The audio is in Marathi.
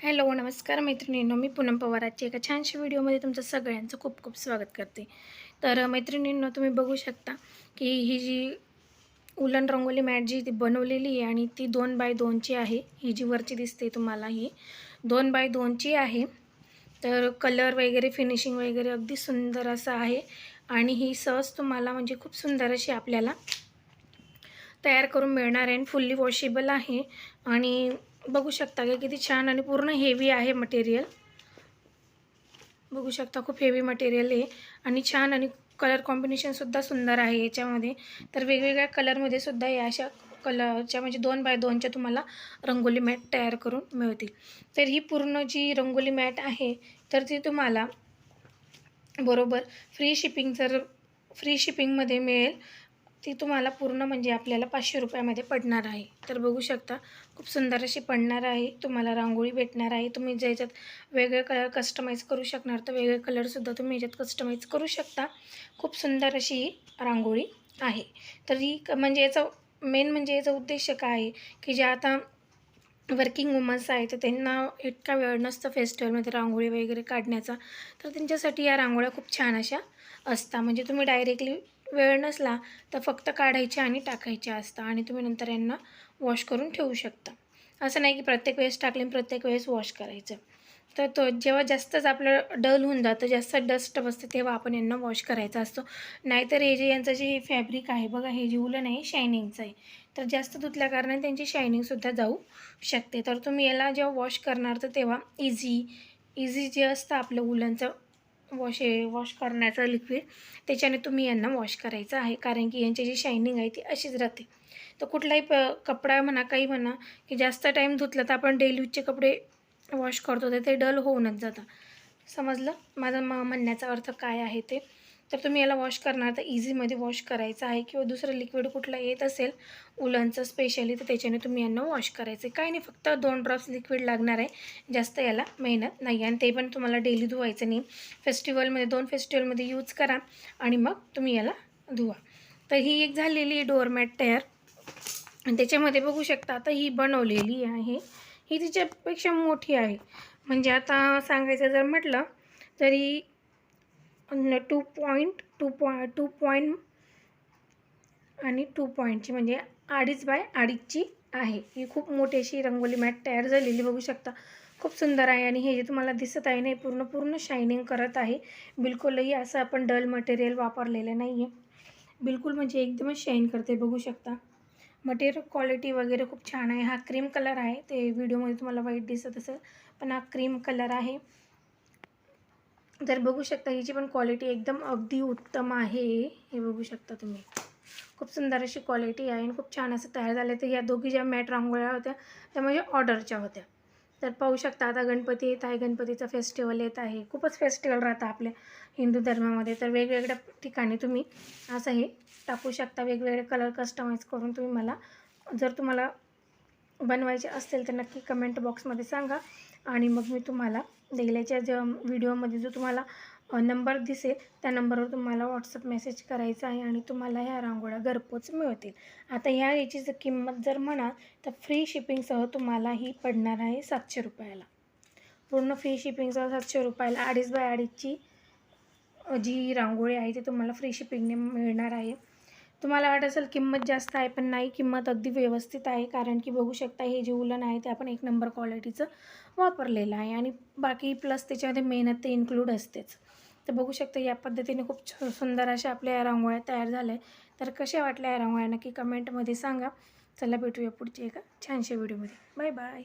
हॅलो नमस्कार मैत्रिणींनो. मी पूनम पवाराची एका छानशा व्हिडिओमध्ये तुमचं सगळ्यांचं खूप खूप स्वागत करते. तर मैत्रिणींनो तुम्ही बघू शकता की ही जी उलन रंगोली मॅट जी ती बनवलेली आहे आणि ती दोन बाय दोनची आहे. ही जी वरची दिसते तुम्हाला ही दोन बाय दोनची आहे. तर कलर वगैरे फिनिशिंग वगैरे अगदी सुंदर असं आहे आणि ही सहज तुम्हाला म्हणजे खूप सुंदर अशी आपल्याला तयार करून मिळणार आहे आणि फुल्ली वॉशेबल आहे आणि बघू शकता की? किती छान आणि पूर्ण हेवी आहे मटेरियल बघू शकता खूप हेवी मटेरियल आहे. आणि छान आणि कलर कॉम्बिनेशनसुद्धा सुंदर आहे याच्यामध्ये. तर वेगवेगळ्या कलरमध्ये सुद्धा या अशा कलरच्या म्हणजे दोन बाय दोनच्या तुम्हाला रंगोली मॅट तयार करून मिळतील. तर ही पूर्ण जी रंगोली मॅट आहे तर ती तुम्हाला बरोबर फ्री शिपिंग जर फ्री शिपिंगमध्ये मिळेल. ती तुम्हाला पूर्ण म्हणजे आपल्याला पाचशे रुपयामध्ये पडणार आहे. तर बघू शकता खूप सुंदर अशी पडणार आहे. तुम्हाला रांगोळी भेटणार आहे. तुम्ही ज्याच्यात वेगळे कलर कस्टमाइज करू शकणार तर वेगळे कलरसुद्धा तुम्ही याच्यात कस्टमाइज करू शकता. खूप सुंदर अशी ही रांगोळी आहे. तर ही क म्हणजे याचा मेन म्हणजे याचा उद्देश काय आहे? की जे आता वर्किंग वुमन्स आहे तर त्यांना इतका वेळ नसतं फेस्टिवलमध्ये रांगोळी वगैरे काढण्याचा. तर त्यांच्यासाठी या रांगोळ्या खूप छान अशा असतात. म्हणजे तुम्ही डायरेक्टली वेळ नसला तर फक्त काढायच्या आणि टाकायच्या असतात आणि तुम्ही नंतर यांना वॉश करून ठेवू शकता. असं नाही की प्रत्येक वेळेस टाकले प्रत्येक वेळेस वॉश करायचं. तर तो जेव्हा जास्तच आपलं डल होऊन जातं जास्त डस्ट बसते तेव्हा आपण यांना वॉश करायचा असतो. नाहीतर हे जे यांचं जे फॅब्रिक आहे बघा हे जे उलन आहे शायनिंगचं आहे. तर जास्त धुतल्या कारणाने त्यांची शायनिंगसुद्धा जाऊ शकते. तर तुम्ही याला जेव्हा वॉश करणार तर तेव्हा इझी इझी जे असतं आपलं उलनचं वॉश वॉश करण्याचं लिक्विड त्याच्याने तुम्ही यांना वॉश करायचं आहे. कारण की यांची जी शायनिंग आहे ती अशीच राहते. तर कुठलाही प कपडा म्हणा काही म्हणा की जास्त टाईम धुतला तर आपण डेली यूजचे कपडे वॉश करतो. तर ते डल होऊनच जातं समजलं? माझं म म्हणण्याचा अर्थ काय आहे ते? तर तुम्ही याला वॉश करणार. तर इझीमध्ये वॉश करायचं आहे किंवा दुसरं लिक्विड कुठलं येत असेल उलनचं स्पेशली तर त्याच्याने तुम्ही यांना वॉश करायचं आहे काही नाही फक्त दोन ड्रॉप्स लिक्विड लागणार आहे. जास्त याला मेहनत नाही आणि ते पण तुम्हाला डेली धुवायचं नाही. फेस्टिवलमध्ये दोन फेस्टिवलमध्ये यूज करा आणि मग तुम्ही याला धुवा. तर ही एक झालेली डोअरमॅट तयार. आणि त्याच्यामध्ये बघू शकता आता ही बनवलेली आहे. ही तिच्यापेक्षा मोठी आहे. म्हणजे आता सांगायचं जर म्हटलं तरी टू पॉईंट टू पॉ टू पॉईंट आणि टू पॉईंटची म्हणजे अडीच बाय अडीचची आहे. ही खूप मोठी अशी रंगोली मॅट तयार झालेली बघू शकता. खूप सुंदर आहे आणि हे जे तुम्हाला दिसत आहे ना हे पूर्ण पूर्ण शायनिंग करत आहे. बिलकुलही असं आपण डल मटेरियल वापरलेलं नाही आहे बिलकुल म्हणजे एकदमच शाईन करते बघू शकता. मटेरियल क्वालिटी वगैरे खूप छान आहे. हा क्रीम कलर आहे. ते व्हिडिओमध्ये तुम्हाला वाईट दिसत असेल पण हा क्रीम कलर आहे. तर बघू शकता हिची पण क्वालिटी एकदम अगदी उत्तम आहे. हे बघू शकता तुम्ही. खूप सुंदर अशी क्वालिटी आहे आणि खूप छान असं तयार झालं तर या दोघी ज्या मॅट रांगोळ्या होत्या त्या म्हणजे ऑर्डरच्या होत्या. तर पाहू शकता आता गणपती येत आहे. गणपतीचा फेस्टिवल येत आहे. खूपच फेस्टिवल राहतं आपल्या हिंदू धर्मामध्ये. तर वेगवेगळ्या ठिकाणी तुम्ही असं हे टाकू शकता. वेगवेगळे कलर कस्टमाइज करून तुम्ही मला जर तुम्हाला बनवायचे असतील तर नक्की कमेंट बॉक्समध्ये सांगा. आणि मग मी तुम्हाला दिल्याच्या ज्या व्हिडिओमध्ये जो तुम्हाला नंबर दिसेल त्या नंबरवर तुम्हाला व्हॉट्सअप मेसेज करायचा आहे आणि तुम्हाला ह्या रांगोळ्या घरपोच मिळतील. आता ह्या याची जर किंमत जर म्हणाल तर फ्री शिपिंगसह तुम्हाला ही पडणार आहे सातशे रुपयाला. पूर्ण फ्री शिपिंगसह सातशे रुपयाला अडीच बाय अडीचची जी रांगोळी आहे ती तुम्हाला फ्री शिपिंगने मिळणार आहे. तुम्हाला वाटत असेल किंमत जास्त आहे पण नाही. किंमत अगदी व्यवस्थित आहे कारण की बघू शकता हे जे उलन आहे ते आपण एक नंबर क्वालिटीचं वापरलेलं आहे. आणि बाकी प्लस त्याच्यामध्ये मेहनत ते इन्क्लूड असतेच. तर बघू शकता या पद्धतीने खूप छ सुंदर अशा आपल्या या रांगोळ्या तयार झाल्या तर कशा वाटल्या या रांगोळ्या? नक्की कमेंटमध्ये सांगा. चला भेटूया पुढची एका छानशा व्हिडिओमध्ये बाय बाय